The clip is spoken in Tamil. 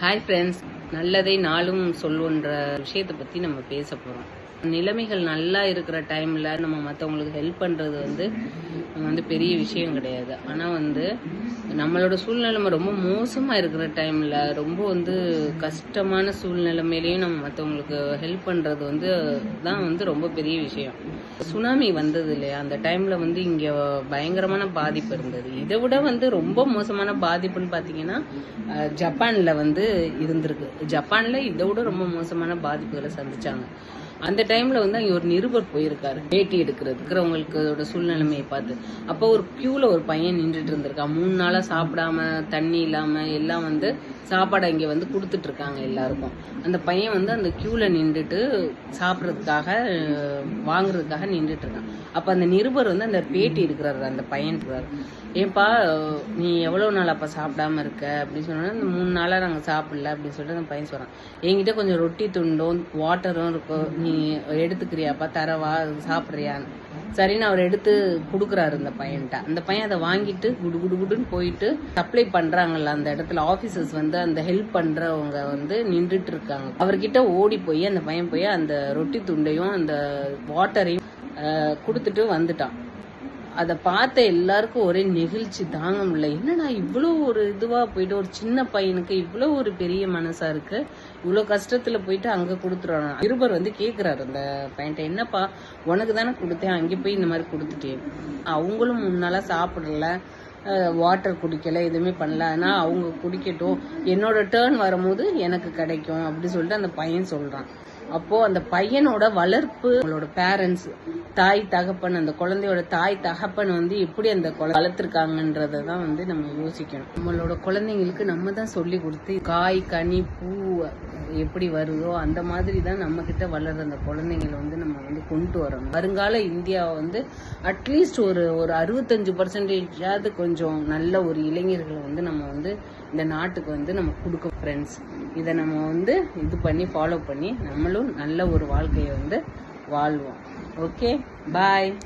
ஹாய் ஃப்ரெண்ட்ஸ் நல்லதை நாளும் சொல்லுன்ற விஷயத்தை பற்றி நம்ம பேச போகிறோம் நிலைமைகள் நல்லா இருக்கிற டைமில் நம்ம மற்றவங்களுக்கு ஹெல்ப் பண்ணுறது வந்து வந்து பெரிய விஷயம் கிடையாது. ஆனால் வந்து நம்மளோட சூழ்நிலைமை ரொம்ப மோசமாக இருக்கிற டைமில் ரொம்ப வந்து கஷ்டமான சூழ்நிலைமையிலையும் நம்ம மற்றவங்களுக்கு ஹெல்ப் பண்ணுறது வந்து தான் வந்து ரொம்ப பெரிய விஷயம். சுனாமி வந்தது இல்லையா? அந்த டைமில் வந்து இங்கே பயங்கரமான பாதிப்பு இருந்தது. இதை விட வந்து ரொம்ப மோசமான பாதிப்புன்னு பார்த்தீங்கன்னா ஜப்பானில் ஜப்பான்ல வந்து இருந்திருக்கு. ஜப்பான்ல இதை விட ரொம்ப மோசமான பாதிப்புகளை சந்திச்சாங்க. அந்த டைம்ல வந்து அங்க ஒரு நிருபர் போயிருக்காரு பேட்டி எடுக்கிறது இருக்கிறவங்களுக்கு அதோட சூழ்நிலைமையை பார்த்து. அப்போ ஒரு கியூல ஒரு பையன் நின்றுட்டு இருந்திருக்கான் மூணு நாளா சாப்பிடாம தண்ணி இல்லாம எல்லாம் வந்து சாப்பாடு இங்க வந்து கொடுத்துட்டு இருக்காங்க எல்லாருக்கும். அந்த பையன் வந்து அந்த கியூல நின்றுட்டு சாப்பிட்றதுக்காக வாங்குறதுக்காக நின்றுட்டு இருக்கான். அப்ப அந்த நிருபர் வந்து அந்த பேட்டி எடுக்கிறாரு அந்த பையன் இருக்கிறாரு ஏன்பா நீ எவ்வளவு நாள் அப்ப சாப்பிடாம இருக்க? அப்படின்னு சொன்னா இந்த மூணு நாளா நாங்க சாப்பிடல அப்படின்னு சொல்லிட்டு அந்த பையன் சொல்றான். என்கிட்ட கொஞ்சம் ரொட்டி துண்டும் வாட்டரும் இருக்கும் நீ எடுத்துக்கிறியாப்பா தரவா சாப்பிட்றியான்னு. சரின்னு அவர் எடுத்து கொடுக்குறாரு அந்த பையன்ட்ட. அந்த பையன் அதை வாங்கிட்டு குடு குடு குடுன்னு போயிட்டு சப்ளை பண்ணுறாங்கல்ல அந்த இடத்துல. ஆஃபீஸர்ஸ் வந்து அந்த ஹெல்ப் பண்ணுறவங்க வந்து நின்றுட்டு இருக்காங்க. அவர்கிட்ட ஓடி போய் அந்த பையன் போய் அந்த ரொட்டி துண்டையும் அந்த வாட்டரையும் கொடுத்துட்டு வந்துட்டான். அதை பார்த்த எல்லாருக்கும் ஒரே நெகிழ்ச்சி தாங்க முடியல என்னடா இவ்வளோ ஒரு இதுவா போயிட்டு ஒரு சின்ன பையனுக்கு இவ்வளோ ஒரு பெரிய மனசா இருக்கு. இவ்வளோ கஷ்டத்துல போயிட்டு அங்கே கொடுத்துருவாங்க இருபர் வந்து கேட்குறாரு அந்த பையன்ட்ட என்னப்பா உனக்கு தானே கொடுத்தேன் அங்கே போய் இந்த மாதிரி கொடுத்துட்டேன் அவங்களும் முன்னால சாப்பிடல வாட்டர் குடிக்கல எதுவுமே பண்ணல. ஆனால் அவங்க குடிக்கட்டும் என்னோட டேர்ன் வரும்போது எனக்கு கிடைக்கும் அப்படி சொல்லிட்டு அந்த பையன் சொல்கிறான் அப்போ அந்த பையனோட வளர்ப்பு அவங்களோட பேரண்ட்ஸ் தாய் தகப்பன் அந்த குழந்தையோட தாய் தகப்பன் வந்து எப்படி அந்த குழந்தை வளர்த்துருக்காங்கன்றத தான் வந்து நம்ம யோசிக்கணும். நம்மளோட குழந்தைங்களுக்கு நம்ம தான் சொல்லி கொடுத்து காய் கனி பூ எப்படி வருதோ அந்த மாதிரி தான் நம்ம கிட்ட வளர்ற அந்த குழந்தைங்களை வந்து நம்ம வந்து கொண்டு வரணும். வருங்கால இந்தியாவை வந்து அட்லீஸ்ட் ஒரு ஒரு அறுபத்தஞ்சு பர்சன்டேஜாவது கொஞ்சம் நல்ல ஒரு இளைஞர்களை வந்து நம்ம வந்து இந்த நாட்டுக்கு வந்து நம்ம கொடுக்க ஃப்ரெண்ட்ஸ் இதை நம்ம வந்து இது பண்ணி ஃபாலோ பண்ணி நம்மளும் நல்ல ஒரு வாழ்க்கையை வந்து வாழ்வோம். Okay bye